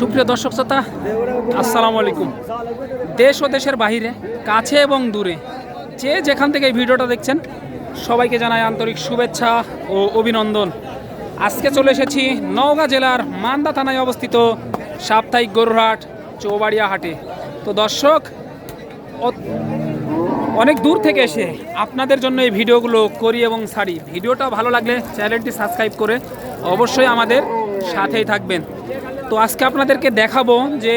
সুপ্রিয় দর্শক শ্রোতা, আসসালামু আলাইকুম। দেশ ও দেশের বাহিরে, কাছে এবং দূরে যে যেখান থেকে এই ভিডিওটা দেখছেন, সবাইকে জানাই আন্তরিক শুভেচ্ছা ও অভিনন্দন। আজকে চলে এসেছি নওগাঁ জেলার মান্দা থানায় অবস্থিত সাপ্তাহিক গরুরহাট চৌবাড়িয়া হাটে। তো দর্শক অনেক দূর থেকে এসে আপনাদের জন্য এই ভিডিওগুলো করি এবং ছাড়ি। ভিডিওটা ভালো লাগলে চ্যানেলটি সাবস্ক্রাইব করে অবশ্যই আমাদের সাথেই থাকবেন। তো আজকে আপনাদেরকে দেখাবো যে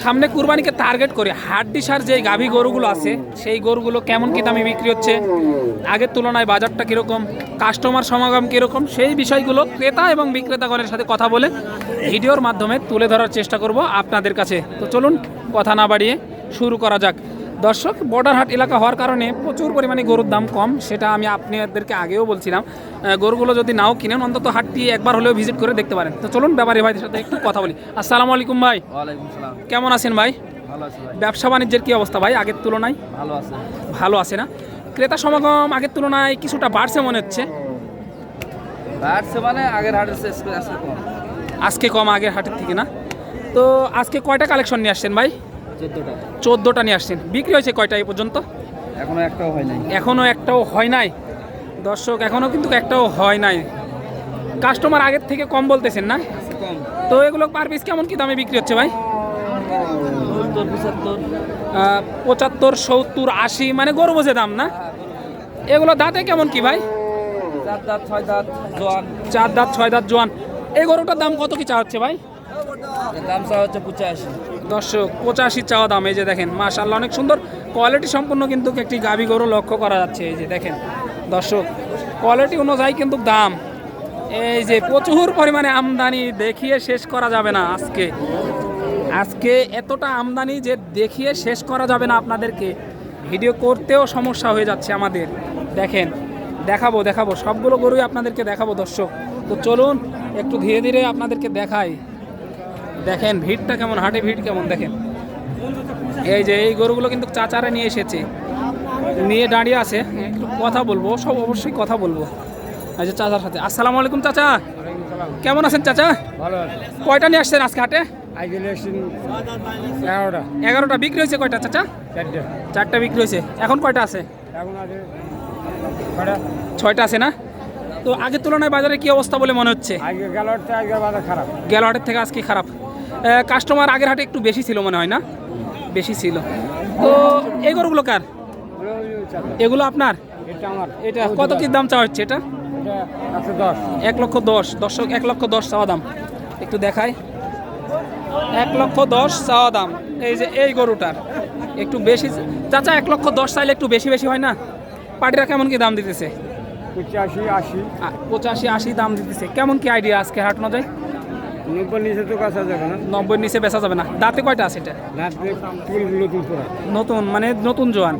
সামনে কুরবানিকে টার্গেট করে হাড্ডিসার যে গাভী গরুগুলো আছে, সেই গরুগুলো কেমন কি দামে বিক্রি হচ্ছে, আগের তুলনায় বাজারটা কীরকম কাস্টমার সমাগম কীরকম, সেই বিষয়গুলো ক্রেতা এবং বিক্রেতাগণের সাথে কথা বলে ভিডিওর মাধ্যমে তুলে ধরার চেষ্টা করব আপনাদের কাছে। তো চলুন, কথা না বাড়িয়ে শুরু করা যাক। দর্শক বর্ডার হাট এলাকা হওয়ার কারণে প্রচুর পরিমাণে গরুর দাম কম সেটা আমি আপনাদেরকে আগেও বলছিলাম। গরুগুলো যদি নাও কিনেন অন্তত হাটটি একবার হলেও ভিজিট করে দেখতে পারেন। তো চলুন ব্যাপারী ভাইদের সাথে একটু কথা বলি। আসসালামু আলাইকুম ভাই। কেমন আছেন ভাই? ভালো আছে ব্যবসা বাণিজ্যের কি অবস্থা ভাই আগের তুলনায়? ভালো আছে। ভালো আছে না? ক্রেতা সমাগম আগের তুলনায় কিছুটা বাড়ছে মনে হচ্ছে। বাড়ছে মানে আগের হাটের আজকে কম। আগের হাটের থেকে না? তো আজকে কয়টা কালেকশন নিয়ে আসছেন ভাই? চোদ্দোটা। নিয়ে আসছেন। বিক্রি হয়েছে কয়টা এই পর্যন্ত? এখনও একটাও হয় নাই। এখনও একটাও হয় নাই। দর্শক এখনও কিন্তু একটাও হয় নাই। কাস্টমার আগের থেকে কম বলতেছেন না? তো এগুলো পার পিস কেমন কি দামে বিক্রি হচ্ছে ভাই? পঁচাত্তর। সত্তর আশি মানে গরু বোঝে দাম না? এগুলো দাঁতে কেমন কি ভাই? চার দাঁত ছয় দাঁত জোয়ান। চার দাঁত ছয় দাঁত জোয়ান। এই গরুটার দাম কত কি চা হচ্ছে ভাই? দাম চা হচ্ছে পঁচাশি। দর্শক, পঁচাশি চাওয়া দাম, এই যে দেখেন মাশাল্লাহ অনেক সুন্দর কোয়ালিটি সম্পূর্ণ কিন্তু একটি গাভী গরু লক্ষ্য করা যাচ্ছে, এই যে দেখেন। দর্শক কোয়ালিটি অনুযায়ী কিন্তু দাম। এই যে প্রচুর পরিমাণে আমদানি দেখিয়ে শেষ করা যাবে না আজকে। আজকে এতটা আমদানি যে দেখিয়ে শেষ করা যাবে না আপনাদেরকে। ভিডিও করতেও সমস্যা হয়ে যাচ্ছে আমাদের। দেখেন, দেখাবো দেখাবো, সবগুলো গরুই আপনাদেরকে দেখাবো দর্শক। তো চলুন, একটু ধীরে ধীরে আপনাদেরকে দেখাই। দেখেন ভিড়টা কেমন হাটে ভিড় কেমন দেখেন। এই যে এই গরুগুলো কিন্তু চাচারা নিয়ে এসেছে। নিয়ে দাঁড়িয়ে আছে একটু কথা বলব সব অবশ্যই কথা বলব। এই যে চাচার সাথে। আসসালামু আলাইকুম চাচা। কেমন আছেন চাচা? ভালো কয়টা নিয়ে আসছেন আজকে হাটে? এগারোটা। এগারোটা। বিক্রি হয়েছে কয়টা চাচা? চারটে। চারটা বিক্রি হয়েছে। এখন কয়টা আছে? এখন আছে ছয়টা। আছে না? তো আগের তুলনায় বাজারে কি অবস্থা বলে মনে হচ্ছে? আগে গেল আগে বাজার খারাপ। গেল হাটের থেকে আজকে খারাপ। কাস্টমার আগের হাটে একটু বেশি ছিল মনে হয় না? বেশি ছিল। তো এই গরুগুলো কার? এগুলো আপনার? এটা কত কি দাম চাওয়া হচ্ছে এটা? এক লক্ষ দশ। দর্শক এক লক্ষ দশ চাওয়া দাম। একটু দেখাই। এক লক্ষ দশ চাওয়া দাম। এই যে এই গরুটার। একটু বেশি চাচা এক লক্ষ দশ চাইলে একটু বেশি বেশি হয় না? পার্টিরা কেমন কি দাম দিতেছে? পঁচাশি আশি। পঁচাশি আশি দাম দিতেছে। কেমন কি আইডিয়া আজকে হাট অনুযায়ী নব্বই নিচে তো কাছে যাবে না। নব্বই নিচে বেচা যাবে না। দাঁতে কয়টা আছে এটা? নতুন মানে নতুন জোয়ান।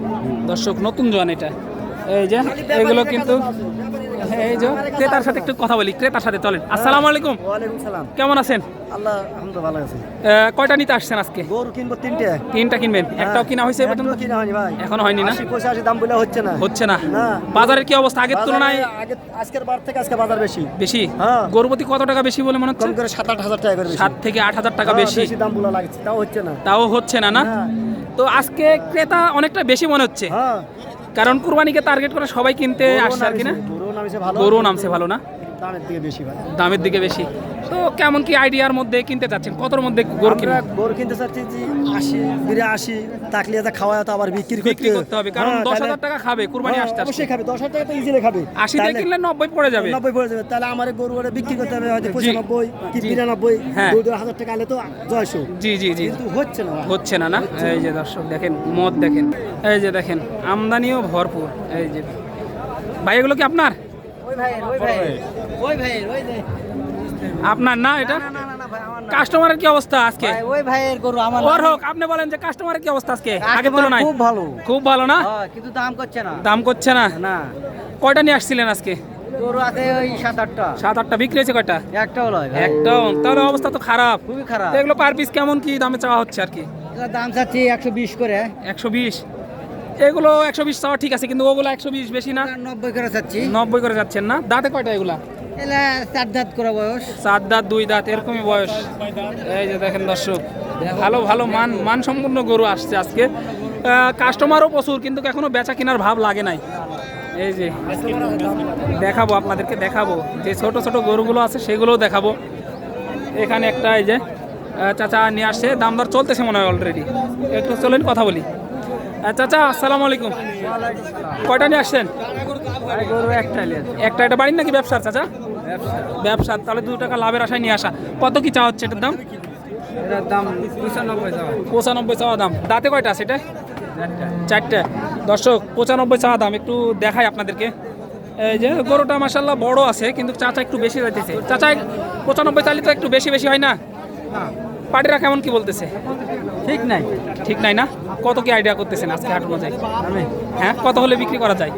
দর্শক নতুন জোয়ান এটা। এই যে এগুলো কিন্তু এই যে ক্রেতার সাথে একটু কথা বলি ক্রেতার সাথে চলেন। আসসালামু আলাইকুম ওয়ালাইকুম সালাম। কেমন আছেন? আল্লাহ আলহামদুলিল্লাহ ভালো আছে। কয়টা নিতে আসছেন আজকে? গরু কিনবো তিনটে। তিনটা কিনবেন। একটাও কিনা হয়েছে পর্যন্ত? কিনা হয়নি ভাই। এখনও হয়নি না? আশি পঁচাশি দাম বলে হচ্ছে না। হচ্ছে না। বাজারের কি অবস্থা? আগের তুলনায় আগে আজকের বার থেকে আজকে বাজার বেশি। বেশি? হ্যাঁ। গরুপতি কত টাকা বেশি বলে মনে হচ্ছে? কম করে সাত আট হাজার টাকা করে বেশি। সাত থেকে আট হাজার টাকা হ্যাঁ, বেশি। বেশি দাম বলে লাগছে তাও হচ্ছে না। তাও হচ্ছে না না? হ্যাঁ। তো আজকে ক্রেতা অনেকটা বেশি মনে হচ্ছে। হ্যাঁ। কারণ কুরবানিকে টার্গেট করে সবাই কিনতে আসছে আর কি না? গরু নামছে ভালো? গরু নামছে ভালো না? দামের দিকে বেশি ভাই। দামের দিকে বেশি। তো কেমন কি আইডিয়ার মধ্যে কিনতে চাচ্ছেন? কতর মধ্যে গরু কিনবেন? গরু কিনতে চাচ্ছি যে আশি যা খাওয়া তো আবার বিক্রি করতে বিক্রি করতে। হবে কারণ হ্যাঁ, দশ হাজার টাকা খাবে কুরবানি হ্যাঁ, আসতে অবশ্যই খাবে দশ হাজার টাকা তো ইজিলি খাবে। আশি তাহলে- কিনলে নব্বই পড়ে যাবে। নব্বই পড়ে যাবে। তাহলে আমার গরু বিক্রি করতে হবে হয়তো। পঁচানব্বই কি বিরানব্বই হ্যাঁ। হাজার টাকা আলে তো জয়শো জি জি জি। কিন্তু হচ্ছে না হচ্ছে না না। এই যে দর্শক দেখেন মদ দেখেন এই যে দেখেন আমদানিও ভরপুর এই যে। ভাই এগুলো কি আপনার? আপনার না এটা? কাস্টমারের কি অবস্থা আজকে? ওই ভাইয়ের গরু আমার ওর হোক আপনি বলেন যে কাস্টমারের কি অবস্থা আজকে? আগে তুলনায় খুব ভালো। খুব ভালো না? কিন্তু দাম করছে না। দাম করছে না? না। কয়টা নিয়ে আসছিলেন আজকে? গরু আছে ওই সাত আটটা। সাত আটটা বিক্রি হয়েছে কয়টা? একটাও লয় ভাই। একদম তাহলে অবস্থা তো খারাপ। খুবই খারাপ। তো এগুলো পার পিস কেমন কি দামে চাওয়া হচ্ছে আর কি? দাম চাচ্ছি একশো বিশ করে। একশো বিশ। এগুলো একশো বিশ চাওয়া ঠিক আছে কিন্তু ওগুলো একশো বিশ বেশি না। নব্বই করে চাচ্ছি। নব্বই করে যাচ্ছেন না? দাঁতে কয়টা এগুলা? চার দাঁত করা বয়স। চার দাঁত দুই দাঁত এরকমই বয়স। এই যে দেখেন দর্শক ভালো ভালো মান মানসম্পন্ন গরু আসছে আজকে। কাস্টমারও প্রচুর কিন্তু এখনও বেচা কেনার ভাব লাগে নাই। এই যে দেখাবো আপনাদেরকে দেখাবো। যে ছোট ছোট গরুগুলো আছে সেগুলোও দেখাবো। এখানে একটা এই যে চাচা নিয়ে আসছে দাম দর চলতেছে মনে হয় অলরেডি একটু চলেন কথা বলি। চাচা, আসসালামু আলাইকুম। কয়টা নিয়ে আসছেন? একটা এটা বাড়ির নাকি ব্যবসার, চাচা? ব্যবসা তাহলে দু টাকা লাভের আশায় নিয়ে আসা। কত কি চা হচ্ছে এটার দাম? পঁচানব্বই চাওয়া দাম। দাঁতে কয়টা আছে এটা? চারটে। দর্শক, পঁচানব্বই চাওয়া দাম। একটু দেখাই আপনাদেরকে। এই যে গরুটা মাসাল্লাহ বড় আছে, কিন্তু চাচা একটু বেশি যাইতেছে। চাচা, পঁচানব্বই চালি তো একটু বেশি বেশি হয় না? পার্টিরা কেমন কি বলতেছে? ঠিক নাই। ঠিক নাই না? কত কি আইডিয়া করতেছেন আজকে হাট অনুযায়ী হ্যাঁ কত হলে বিক্রি করা যায়?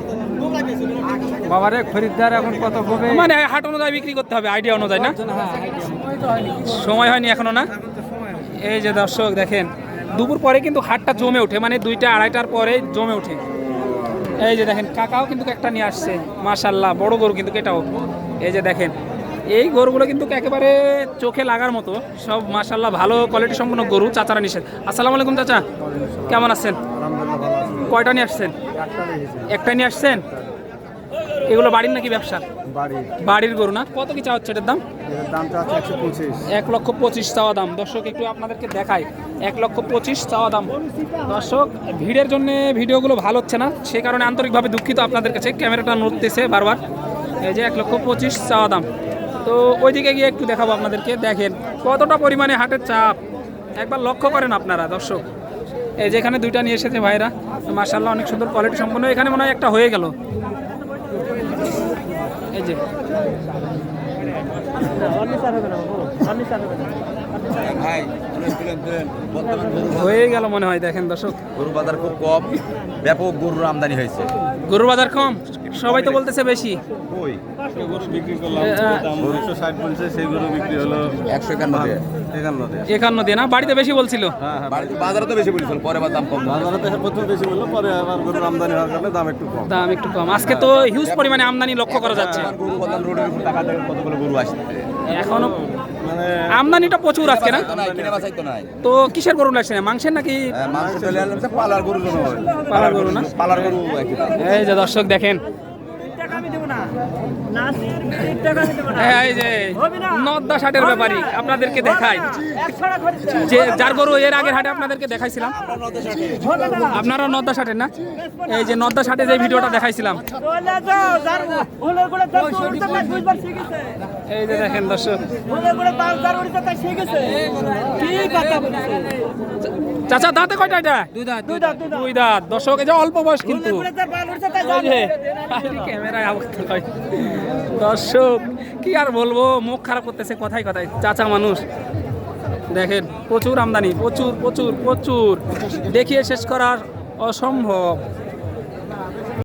বাবারে খরিদ্দার এখন কত হবে মানে হাট অনুযায়ী বিক্রি করতে হবে আইডিয়া অনুযায়ী না? সময় হয়নি। এখনও না? এই যে দর্শক দেখেন দুপুর পরে কিন্তু হাটটা জমে ওঠে মানে দুইটা আড়াইটার পরে জমে ওঠে। এই যে দেখেন কাকাও কিন্তু একটা নিয়ে আসছে মাশাল্লাহ বড় গরু কিন্তু এটাও। এই যে দেখেন এই গরুগুলো কিন্তু একেবারে চোখে লাগার মতো। সব মাশাল্লাহ ভালো কোয়ালিটি সম্পন্ন গরু চাচারা নিষেধ। আসসালামু আলাইকুম চাচা। কেমন আছেন? কয়টা নিয়ে আসছেন? একটা নিয়ে আসছেন? এগুলো বাড়ির নাকি ব্যবসা? বাড়ির। গরু না? কত কি চা হচ্ছে এটার দাম? এক লক্ষ পঁচিশ চাওয়া দাম। দর্শক একটু আপনাদেরকে দেখাই। এক লক্ষ পঁচিশ চাওয়া দাম। দর্শক ভিড়ের জন্য ভিডিওগুলো ভালো হচ্ছে না। সে কারণে আন্তরিকভাবে দুঃখিত আপনাদের কাছে। ক্যামেরাটা নড়তেছে বারবার। এই যে এক লক্ষ পঁচিশ চাওয়া দাম। তো ওইদিকে গিয়ে একটু দেখাবো আপনাদেরকে। দেখেন কতটা পরিমাণে হাটের চাপ। একবার লক্ষ্য করেন আপনারা দর্শক। এই যে এখানে দুইটা নিয়ে এসেছে ভাইরা। মার্শাল্লাহ অনেক সুন্দর কোয়ালিটি সম্পন্ন। এখানে মনে হয় একটা হয়ে গেল। এই যে। হয়ে গেল মনে হয় দেখেন দর্শক। গরু বাজার খুব কম। ব্যাপক গরুর আমদানি হয়েছে। গরুর বাজার কম? সবাই তো বলতেছে বেশি। ওই বিক্রি করলাম এ, ষাট বলছে সেই বিক্রি হলো একশো একান্ন দিয়ে। একান্ন দিয়ে। না? বাড়িতে বেশি বলছিল? হ্যাঁ হ্যাঁ বাজারে তো বেশি বলেছিল পরে আবার দাম কম। বাজারে তো প্রথম বেশি বলল পরে আবার গরুর আমদানি হওয়ার কারণে দাম একটু কম। দাম একটু কম। আজকে তো হিউজ পরিমাণে আমদানি লক্ষ্য করা যাচ্ছে। গরু রোডের উপর টাকা কতগুলো গরু আসছে? এখনও আমদানিটা প্রচুর আজকে না? তো কিসের গরু লাগছে? মাংসের নাকি হ্যাঁ, পালার গরু পালার গরু না? পালার গরু এই যে দর্শক দেখেন নদ্দা ষাটের ব্যাপারই আপনাদেরকে দেখাই। যে যার গরু এর আগের হাটে আপনাদেরকে দেখাইছিলাম। আপনারা নদ্দা ষাটের না? এই যে নদ্দা ষাটে যে ভিডিওটা দেখাইছিলাম। এই যে দেখেন দর্শক। চাচা দাঁতে কয়টা এটা? দুই দাঁত দুই দাঁত। দর্শক এই যে অল্প বয়স কিন্তু। ক্যামেরায় দর্শক কি আর বলব মুখ খারাপ করতেছে কথাই কথায় চাচা মানুষ। দেখেন প্রচুর আমদানি প্রচুর প্রচুর প্রচুর। দেখিয়ে শেষ করার অসম্ভব।